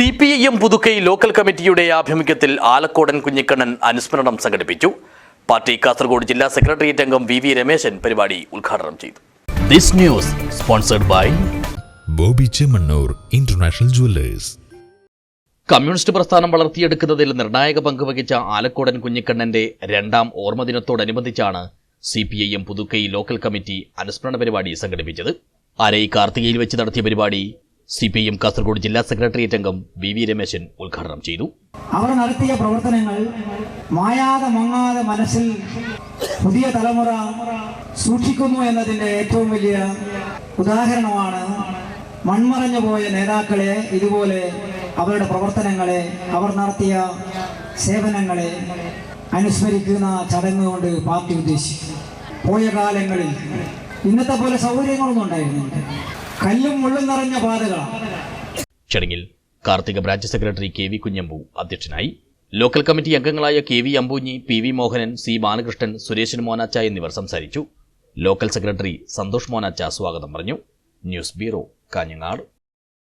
C P I M Puthukkai local കമ്മിറ്റിയുടെ ആഭിമുഖ്യത്തിൽ ആലക്കോടൻ കുഞ്ഞിക്കണ്ണൻ അനുസ്മരണം സംഘടിപ്പിച്ചു. പാർട്ടി കാസർഗോഡ് ജില്ലാ സെക്രട്ടേറിയറ്റ് അംഗം വി വി രമേശൻ പരിപാടി ഉദ്ഘാടനം ചെയ്തു. This news sponsored by Bobby Chemmanur international jewellers. Communist പ്രസ്ഥാനം വളർത്തിയെടുക്കുന്നതിൽ നിർണായക പങ്ക് വഹിച്ച ആലക്കോടൻ കുഞ്ഞിക്കണ്ണന്റെ രണ്ടാം ഓർമ്മദിനത്തോടനുബന്ധിച്ചാണ് C P I M Puthukkai local committee അനുസ്മരണ പരിപാടി സംഘടിപ്പിച്ചത്. അരൈ കാർത്തികയിൽ വെച്ച് നടത്തിയ പരിപാടി സി പി എം കാസർഗോഡ് ജില്ലാ സെക്രട്ടേറിയറ്റ് അംഗം വി വി രമേശൻ ഉദ്ഘാടനം ചെയ്തു. അവർ നടത്തിയ പ്രവർത്തനങ്ങൾ മായാതെ മങ്ങാതെ മനസ്സിൽ പുതിയ തലമുറ സൂക്ഷിക്കുന്നു എന്നതിന്റെ ഏറ്റവും വലിയ ഉദാഹരണമാണ് മൺമറഞ്ഞു പോയ നേതാക്കളെ ഇതുപോലെ അവരുടെ പ്രവർത്തനങ്ങളെ അവർ നടത്തിയ സേവനങ്ങളെ അനുസ്മരിക്കുന്ന ചടങ്ങ് കൊണ്ട് പാർട്ടി ഉദ്ദേശിക്കും പോയ കാലങ്ങളിൽ ഇന്നത്തെ പോലെ സൗകര്യങ്ങളൊന്നും ഉണ്ടായിരുന്നില്ല. കല്ലും മുള്ളും നിറഞ്ഞ പാതകളാണ്. ചടങ്ങിൽ Karthika branch secretary K V Kunhambu അധ്യക്ഷനായി. ലോക്കൽ കമ്മിറ്റി അംഗങ്ങളായ K V Ambunhi P V Mohanan C Balakrishnan Sureshan Monacha എന്നിവർ സംസാരിച്ചു. ലോക്കൽ സെക്രട്ടറി സന്തോഷ് മോനാച്ച സ്വാഗതം പറഞ്ഞു. News bureau Kanhangad.